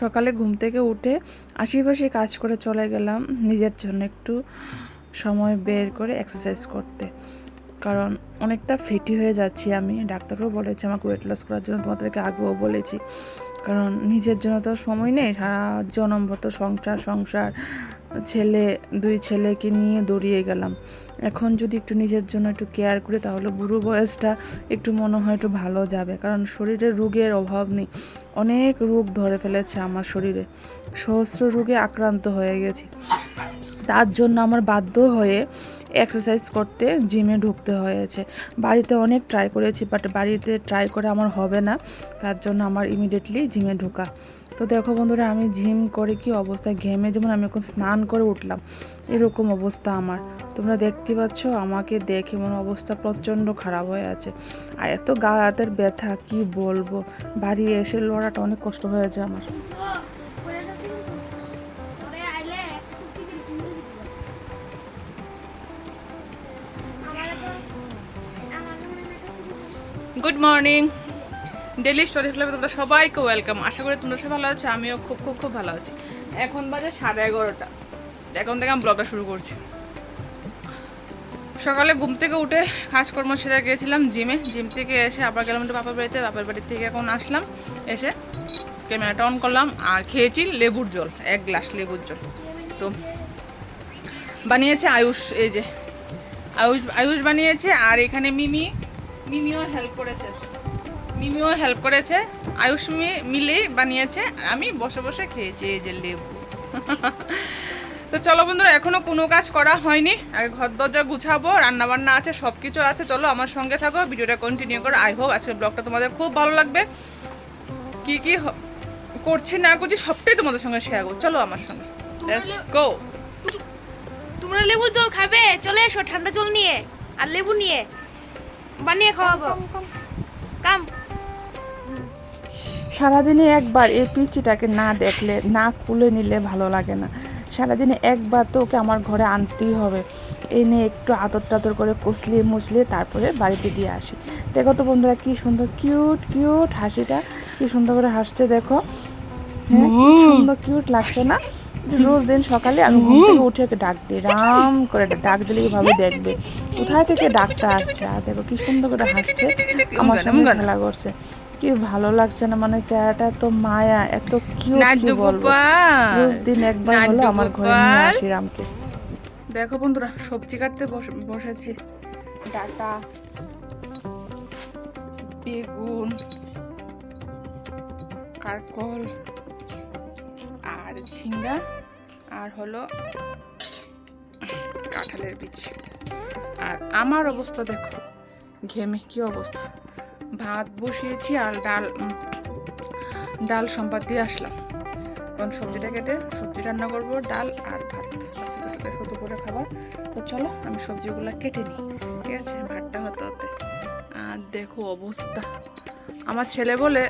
সকালে ঘুম থেকে উঠে আশেপাশে কাজ করে চলে গেলাম নিজের জন্য একটু সময় বের করে এক্সারসাইজ করতে। কারণ অনেকটা ফিটি হয়ে যাচ্ছি আমি। ডাক্তারও বলেছে আমাকে ওয়েট লস করার জন্য, তোমাদেরকে আগেও বলেছি। কারণ নিজের জন্য তো সময় নেই, সারা জনম্বর তো সংসার সংসার। ছেলে, দুই ছেলেকে নিয়ে দৌড়িয়ে গেলাম। এখন যদি একটু নিজের জন্য একটু কেয়ার করি, তাহলে বুড়ো বয়সটা একটু মনে হয় একটু ভালো যাবে। কারণ শরীরে রোগের অভাব নেই। অনেক রোগ ধরে ফেলেছে আমার শরীরে। সহস্র রোগে আক্রান্ত হয়ে গেছি। তার জন্য আমার বাধ্য হয়ে এক্সারসাইজ করতে জিমে ঢুকতে হয়েছে। বাড়িতে অনেক ট্রাই করেছি বাট বাড়িতে ট্রাই করে আমার হবে না। তার জন্য আমার ইমিডিয়েটলি জিমে ঢোকা। তো দেখো বন্ধুরা, আমি জিম করে কি অবস্থা? ঘেমে যেমন আমি এখন স্নান করে উঠলাম, এরকম অবস্থা আমার। তোমরা দেখতে পাচ্ছ, আমাকে দেখে মনে অবস্থা প্রচণ্ড খারাপ হয়ে আছে। আর এত গা হাতের ব্যথা, কি বলব? বাড়ি এসে লড়াটা অনেক কষ্ট হয়েছে আমার। গুড মর্নিং ডেলি স্টোরি ক্লাবে তোমরা সবাইকে ওয়েলকাম আশা করি তোমরা সবাই ভালো আছো, আমিও খুব খুব খুব ভালো আছি। এখন বাজে সাড়ে এগারোটা। এখন থেকে আমি ব্লগটা শুরু করছি। সকালে ঘুম থেকে উঠে কাজকর্ম সেরে গিয়েছিলাম জিমে। জিম থেকে এসে আবার গেলাম একটু বাপের বাড়িতে। বাপের বাড়ি থেকে এখন আসলাম। এসে ক্যামেরাটা অন করলাম। আর খেয়েছি লেবুর জল, এক গ্লাস লেবুর জল। তো বানিয়েছে আয়ুষ, এই যে। আয়ুষ আয়ুষ বানিয়েছে। আর এখানে মিমি মিমিও হেল্প করেছে। মিমিও হেল্প করেছে। আয়ুষ মিলে বানিয়েছে। আমি বসে বসে খেয়েছি এই যে লেবু। তো চলো বন্ধুরা এখনও কোনো কাজ করা হয়নি। আগে ঘর দরজা গুছাবো রান্না বান্না আছে সব কিছু আছে। চলো আমার সঙ্গে থাকো ভিডিওটা কন্টিনিউ করো। আই হোপ আজকের ব্লগটা তোমাদের খুব ভালো লাগবে। কি কি করছি না করছি সবটাই তোমাদের সঙ্গে শেয়ার করো চলো আমার সঙ্গে। গো তোমরা লেবুর জল খাবে? চলে এসো ঠান্ডা জল নিয়ে। আর লেবু নিয়ে। বানিয়ে খাওয়াবো। কাম সারাদিনে একবার এই পিচিটাকে না দেখলে না খুলে নিলে ভালো লাগে না। সারাদিনে একবার তো ওকে আমার ঘরে আনতেই হবে। এনে একটু আদর টাদর করে কষলিয়ে মুছলিয়ে তারপরে বাড়িতে দিয়ে আসি। দেখো তো বন্ধুরা কি সুন্দর কিউট কিউট হাসিটা। কি সুন্দর করে হাসছে দেখো। হ্যাঁ কি সুন্দর কিউট লাগছে না? রোজ দিন সকালে আমি ঘুম থেকে উঠে ওকে ডাক দিই রাম করে ডাক দিলে এইভাবে দেখবে? কোথায় থেকে ডাকটা আসছে? আর দেখো কি সুন্দর করে হাসছে আমার সঙ্গে খেলা করছে। কি ভালো লাগছে না মানে চেহারাটা এত মায়া এত কিউট কি বলব? রোজ দিন একবার হলো আমার ঘরে নিয়ে আসি রামকে। দেখো বন্ধুরা সবজি কাটতে বস- বসেছি। ডাটা বেগুন কারকল আর ঝিঙ্গা। আর হলো কাঁঠালের বীজ। আর আমার অবস্থা দেখো, ঘেমে কি অবস্থা? ভাত বসিয়েছি আর ডাল ডাল সম্পাদ দিয়ে আসলাম। এখন সবজিটা কেটে সবজি রান্না করব, ডাল আর ভাত। বাচ্চা দুটো দুপুরে খাবার। তো চলো, আমি সবজিগুলো কেটে নিই, ঠিক আছে? ভাতটা হতে হতে। আর দেখো অবস্থা। আমার ছেলে বলে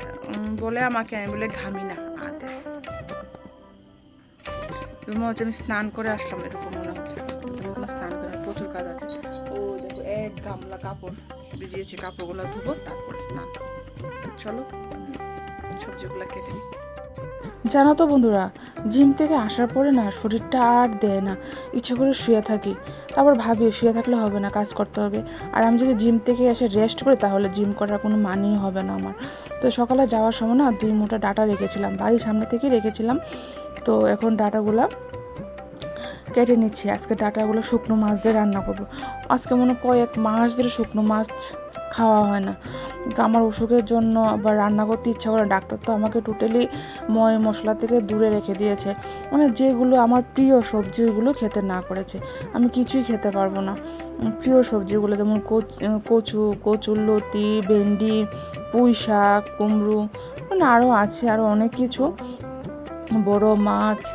বলে আমাকে আমি বলে ঘামি না। মনে হচ্ছে আমি স্নান করে আসলাম, এরকম মনে হচ্ছে। স্নান করে প্রচুর কাজ আছে। ও দেখো, এক গামলা কাপড় ভিজিয়েছে, কাপড়গুলো ধুবো, তারপরে স্নান চলো, সবজিগুলো কেটে নিই। জানো তো বন্ধুরা, জিম থেকে আসার পরে না শরীরটা আর দেয় না। ইচ্ছে করে শুয়ে থাকি। তারপর ভাবি, শুয়ে থাকলে হবে না, কাজ করতে হবে। আর আমি যদি জিম থেকে এসে রেস্ট করি, তাহলে জিম করার কোনো মানেই হবে না আমার। তো সকালে যাওয়ার সময় না দুই মোটা ডাটা রেখেছিলাম, বাড়ির সামনে থেকেই রেখেছিলাম। তো এখন ডাটাগুলো কেটে নিচ্ছি। আজকে ডাটাগুলো শুকনো মাছ দিয়ে রান্না করব। আজকে মনে কয়েক মাস ধরে শুকনো মাছ খাওয়া হয় না। আমার অসুখের জন্য আবার রান্না করতে ইচ্ছা করে ডাক্তার তো আমাকে টোটালি ময় মশলা থেকে দূরে রেখে দিয়েছে। মানে যেগুলো আমার প্রিয় সবজি ওইগুলো খেতে না করেছে। আমি কিছুই খেতে পারব না। প্রিয় সবজিগুলো যেমন কচ- কচু, কচুরলতি, ভেন্ডি, পুঁই শাক, কুমড়ো মানে আরও আছে আরও অনেক কিছু। বড় মাছ,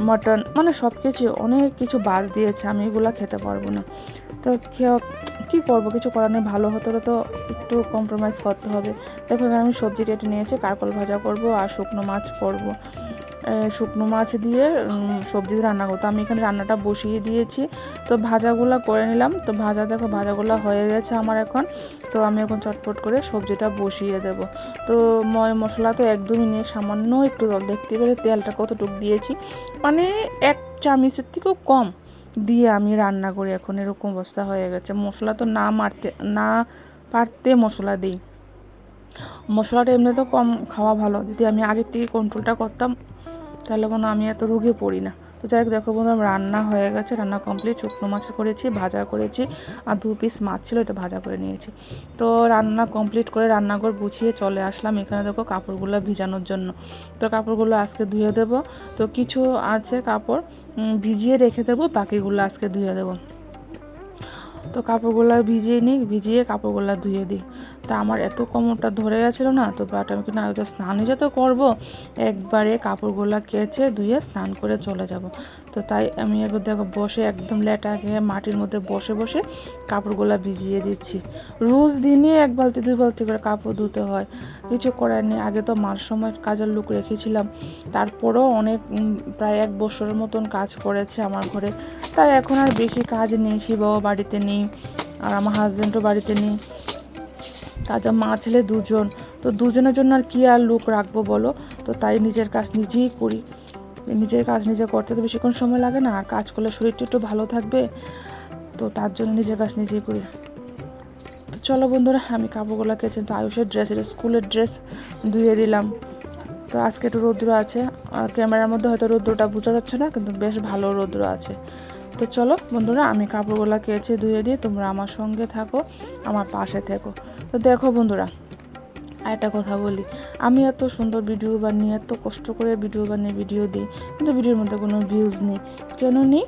মটন মানে সব কিছু অনেক কিছু বাদ দিয়েছে। আমি এগুলো খেতে পারব না। তো খেয়ে কী করব? কিছু করার নেই, ভালো হতে হলে তো একটু কম্প্রোমাইজ করতে হবে। দেখো এখানে আমি সবজি কেটে নিয়েছি কারকল ভাজা করব আর শুকনো মাছ করব। শুকনো মাছ দিয়ে সবজি রান্না করতো আমি এখানে রান্নাটা বসিয়ে দিয়েছি। তো ভাজাগুলো করে নিলাম। তো ভাজা, দেখো ভাজাগুলো হয়ে গেছে আমার এখন। তো আমি এখন চটপট করে সবজিটা বসিয়ে দেব। তো ময়, মশলা তো একদমই নেই, সামান্য একটু দেখতে পেলে তেলটা কতটুকু দিয়েছি। মানে এক চামচের থেকেও কম। দিয়ে আমি রান্না করি। এখন এরকম অবস্থা হয়ে গেছে। মশলা তো না মারতে, না পারতে মশলা দিই। মশলাটা এমনি তো কম খাওয়া ভালো। যদি আমি আগের থেকে কন্ট্রোলটা করতাম, তাহলে মনে আমি এত রোগে পড়ি না। তো যাই হোক, দেখো বন্ধু রান্না হয়ে গেছে, রান্না কমপ্লিট শুকনো মাছ করেছি, ভাজা করেছি, আর দু পিস মাছ ছিল, এটা ভাজা করে নিয়েছি। তো রান্না কমপ্লিট করে রান্নাঘর গুছিয়ে চলে আসলাম এখানে, দেখো, কাপড়গুলো ভিজানোর জন্য। তো কাপড়গুলো আজকে ধুয়ে দেবো। তো কিছু আছে কাপড় ভিজিয়ে রেখে দেবো, বাকিগুলো আজকে ধুয়ে দেবো। তো কাপড়গুলো ভিজিয়ে নিই, ভিজিয়ে কাপড়গুলো ধুয়ে দিই। তা আমার এত কোমরটা ধরে গেছিল না, তো বাট আমি কিনা আগে স্নানই যে তো করব। একবারে কাপড়গুলো কেচে ধুয়ে স্নান করে চলে যাব। তো তাই আমি একবার দেখো বসে একদম লেটা মাটির মধ্যে বসে বসে কাপড়গুলো ভিজিয়ে দিচ্ছি। রোজ দিনই এক বালতি, দুই বালতি করে কাপড় ধুতে হয়। কিছু করার নেই। আগে তো মার সময় কাজের লোক রেখেছিলাম। তারপরও অনেক প্রায় এক বছরের মতন কাজ করেছে আমার ঘরে। তাই এখন আর বেশি কাজ নেই। শিবাও বাড়িতে নেই। আর আমার হাজব্যান্ডও বাড়িতে নেই। তাজা মা ছেলে দুজন। তো দুজনের জন্য আর কী আর লোক রাখব বলো? তো তাই নিজের কাজ নিজেই করি। নিজের কাজ নিজে করতে তো বেশিক্ষণ সময় লাগে না, আর কাজ করলে শরীরটা একটু ভালো থাকবে। তো তার জন্য নিজের কাজ নিজেই করি। তো চলো বন্ধুরা, আমি কাপড়গুলো কেচে তো আয়ুষের ড্রেস স্কুলের ড্রেস ধুয়ে দিলাম। তো আজকে একটু রৌদ্র আছে। আর ক্যামেরার মধ্যে হয়তো রৌদ্রটা বোঝা যাচ্ছে না, কিন্তু বেশ ভালো রৌদ্র আছে। তো চলো, বন্ধুরা, আমি কাপড়গুলো কেচে ধুয়ে দিই তোমরা আমার সঙ্গে থাকো, আমার পাশে থেকো। তো দেখো বন্ধুরা একটা কথা বলি। আমি এত সুন্দর ভিডিও বানিয়ে, এত কষ্ট করে ভিডিও বানিয়ে ভিডিও দিই, কিন্তু ভিডিওর মধ্যে কোনো ভিউজ নেই। কেন নেই?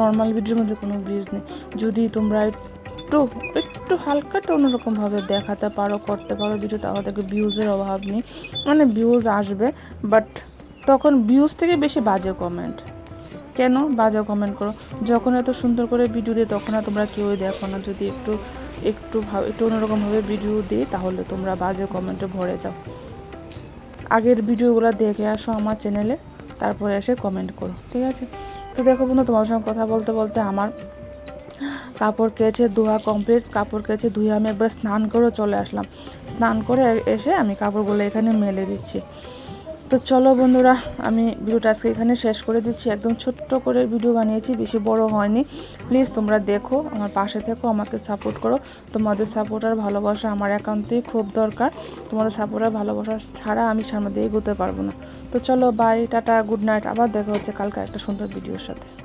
নর্মাল ভিডিওর মধ্যে কোনো ভিউজ নেই। যদি তোমরা একটু একটু হালকা একটু অন্যরকমভাবে দেখাতে পারো, করতে পারো ভিডিও তাহলে দেখবে ভিউজের অভাব নেই। মানে ভিউজ আসবে বাট তখন ভিউজ থেকে বেশি বাজে কমেন্ট কেন বাজে কমেন্ট করো। যখন এত সুন্দর করে ভিডিও দিই তখন আর তোমরা কেউই দেখো না। যদি একটু একটু ভাব, একটু অন্যরকমভাবে ভিডিও দিই তাহলে তোমরা বাজে কমেন্টে ভরে যাও। আগের ভিডিওগুলো দেখে আসো আমার চ্যানেলে তারপরে এসে কমেন্ট করো, ঠিক আছে? তো দেখো বন্ধু, তোমার সঙ্গে কথা বলতে বলতে আমার কাপড় কেচে ধোয়া কমপ্লিট কাপড় কেচে ধুয়ে আমি একবার স্নান করেও চলে আসলাম। স্নান করে এসে আমি কাপড়গুলো এখানে মেলে দিচ্ছি। তো চলো বন্ধুরা, আমি ভিডিওটা আজকে এখানে শেষ করে দিচ্ছি। একদম ছোট্ট করে ভিডিও বানিয়েছি, বেশি বড় হয়নি। প্লিজ তোমরা দেখো, আমার পাশে থেকো, আমাকে সাপোর্ট করো। তোমাদের সাপোর্ট আর ভালোবাসা আমার একান্তই খুব দরকার। তোমাদের সাপোর্ট আর ভালোবাসা ছাড়া আমি সামনে দিয়ে এগোতে পারব না। তো চলো বাই টাটা গুড নাইট আবার দেখা হচ্ছে কালকে একটা সুন্দর ভিডিওর সাথে।